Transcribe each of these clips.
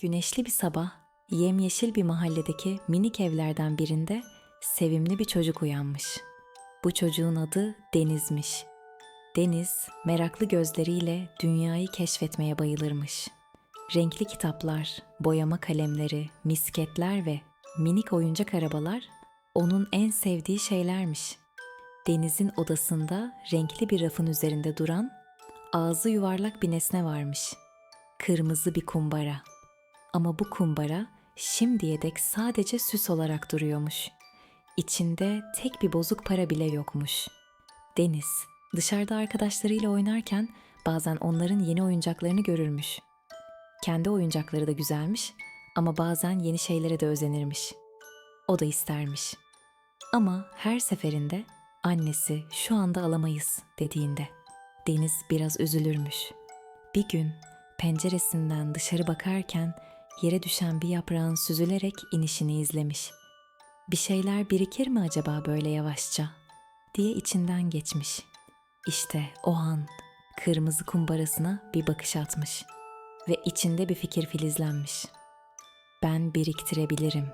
Güneşli bir sabah, yemyeşil bir mahalledeki minik evlerden birinde sevimli bir çocuk uyanmış. Bu çocuğun adı Deniz'miş. Deniz, meraklı gözleriyle dünyayı keşfetmeye bayılırmış. Renkli kitaplar, boyama kalemleri, misketler ve minik oyuncak arabalar onun en sevdiği şeylermiş. Deniz'in odasında renkli bir rafın üzerinde duran, ağzı yuvarlak bir nesne varmış. Kırmızı bir kumbara. Ama bu kumbara şimdiye dek sadece süs olarak duruyormuş. İçinde tek bir bozuk para bile yokmuş. Deniz, dışarıda arkadaşlarıyla oynarken bazen onların yeni oyuncaklarını görürmüş. Kendi oyuncakları da güzelmiş ama bazen yeni şeylere de özenirmiş. O da istermiş. Ama her seferinde annesi şu anda alamayız dediğinde Deniz biraz üzülürmüş. Bir gün penceresinden dışarı bakarken yere düşen bir yaprağın süzülerek inişini izlemiş. Bir şeyler birikir mi acaba böyle yavaşça diye içinden geçmiş. İşte o an kırmızı kumbarasına bir bakış atmış ve içinde bir fikir filizlenmiş. Ben biriktirebilirim.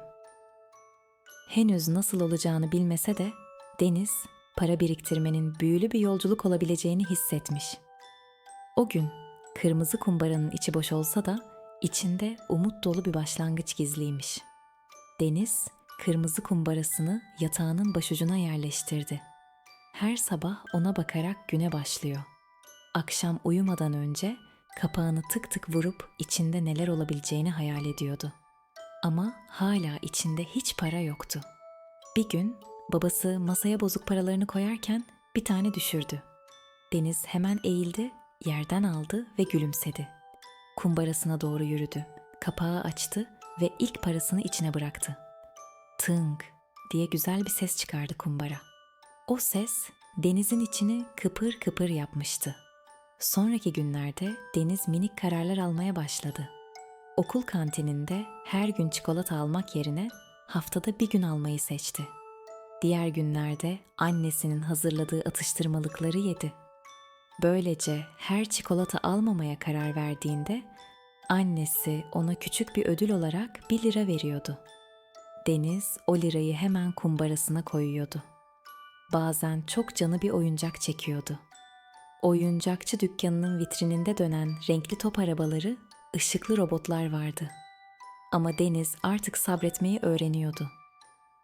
Henüz nasıl olacağını bilmese de Deniz para biriktirmenin büyülü bir yolculuk olabileceğini hissetmiş. O gün kırmızı kumbaranın içi boş olsa da içinde umut dolu bir başlangıç gizliymiş. Deniz kırmızı kumbarasını yatağının başucuna yerleştirdi. Her sabah ona bakarak güne başlıyor. Akşam uyumadan önce kapağını tık tık vurup içinde neler olabileceğini hayal ediyordu. Ama hala içinde hiç para yoktu. Bir gün babası masaya bozuk paralarını koyarken bir tane düşürdü. Deniz hemen eğildi, yerden aldı ve gülümsedi. Kumbarasına doğru yürüdü. Kapağı açtı ve ilk parasını içine bıraktı. Tınk diye güzel bir ses çıkardı kumbara. O ses denizin içini kıpır kıpır yapmıştı. Sonraki günlerde Deniz minik kararlar almaya başladı. Okul kantininde her gün çikolata almak yerine haftada bir gün almayı seçti. Diğer günlerde annesinin hazırladığı atıştırmalıkları yedi. Böylece her çikolata almamaya karar verdiğinde annesi ona küçük bir ödül olarak bir lira veriyordu. Deniz o lirayı hemen kumbarasına koyuyordu. Bazen çok canı bir oyuncak çekiyordu. Oyuncakçı dükkanının vitrininde dönen renkli top arabaları, ışıklı robotlar vardı. Ama Deniz artık sabretmeyi öğreniyordu.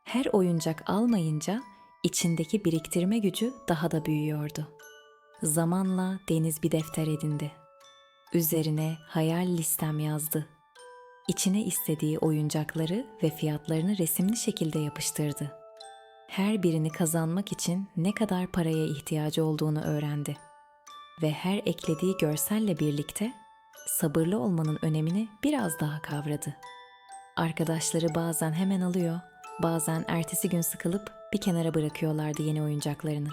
Her oyuncak almayınca içindeki biriktirme gücü daha da büyüyordu. Zamanla Deniz bir defter edindi. Üzerine hayal listem yazdı. İçine istediği oyuncakları ve fiyatlarını resimli şekilde yapıştırdı. Her birini kazanmak için ne kadar paraya ihtiyacı olduğunu öğrendi. Ve her eklediği görselle birlikte sabırlı olmanın önemini biraz daha kavradı. Arkadaşları bazen hemen alıyor, bazen ertesi gün sıkılıp bir kenara bırakıyorlardı yeni oyuncaklarını.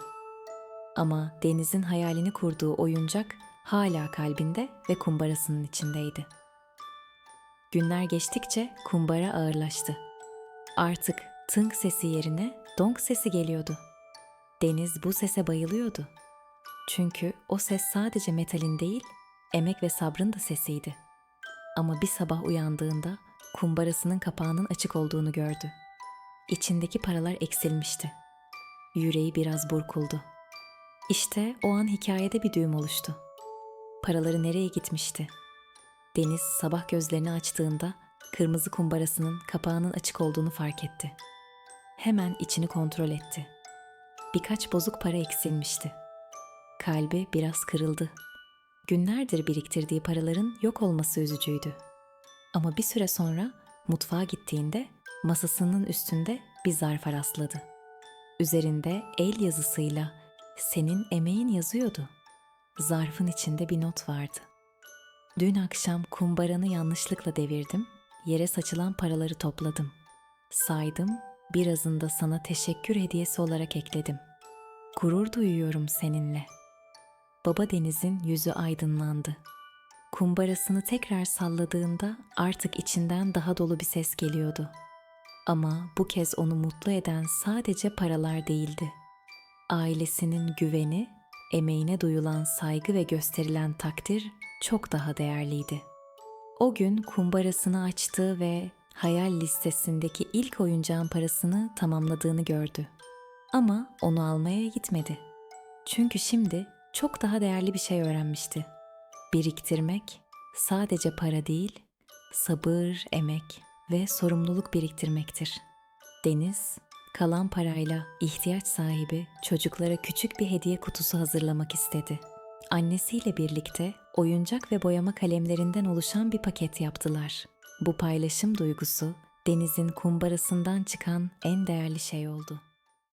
Ama Deniz'in hayalini kurduğu oyuncak hala kalbinde ve kumbarasının içindeydi. Günler geçtikçe kumbara ağırlaştı. Artık tınk sesi yerine donk sesi geliyordu. Deniz bu sese bayılıyordu. Çünkü o ses sadece metalin değil, emek ve sabrın da sesiydi. Ama bir sabah uyandığında kumbarasının kapağının açık olduğunu gördü. İçindeki paralar eksilmişti. Yüreği biraz burkuldu. İşte o an hikayede bir düğüm oluştu. Paraları nereye gitmişti? Deniz sabah gözlerini açtığında kırmızı kumbarasının kapağının açık olduğunu fark etti. Hemen içini kontrol etti. Birkaç bozuk para eksilmişti. Kalbi biraz kırıldı. Günlerdir biriktirdiği paraların yok olması üzücüydü. Ama bir süre sonra mutfağa gittiğinde masasının üstünde bir zarfa rastladı. Üzerinde el yazısıyla senin emeğin yazıyordu. Zarfın içinde bir not vardı. Dün akşam kumbaranı yanlışlıkla devirdim, yere saçılan paraları topladım. Saydım, birazını da sana teşekkür hediyesi olarak ekledim. Gurur duyuyorum seninle. Baba Deniz'in yüzü aydınlandı. Kumbarasını tekrar salladığında artık içinden daha dolu bir ses geliyordu. Ama bu kez onu mutlu eden sadece paralar değildi. Ailesinin güveni, emeğine duyulan saygı ve gösterilen takdir çok daha değerliydi. O gün kumbarasını açtı ve hayal listesindeki ilk oyuncağın parasını tamamladığını gördü. Ama onu almaya gitmedi. Çünkü şimdi çok daha değerli bir şey öğrenmişti. Biriktirmek sadece para değil, sabır, emek ve sorumluluk biriktirmektir. Deniz, kalan parayla ihtiyaç sahibi çocuklara küçük bir hediye kutusu hazırlamak istedi. Annesiyle birlikte oyuncak ve boyama kalemlerinden oluşan bir paket yaptılar. Bu paylaşım duygusu Deniz'in kumbarasından çıkan en değerli şey oldu.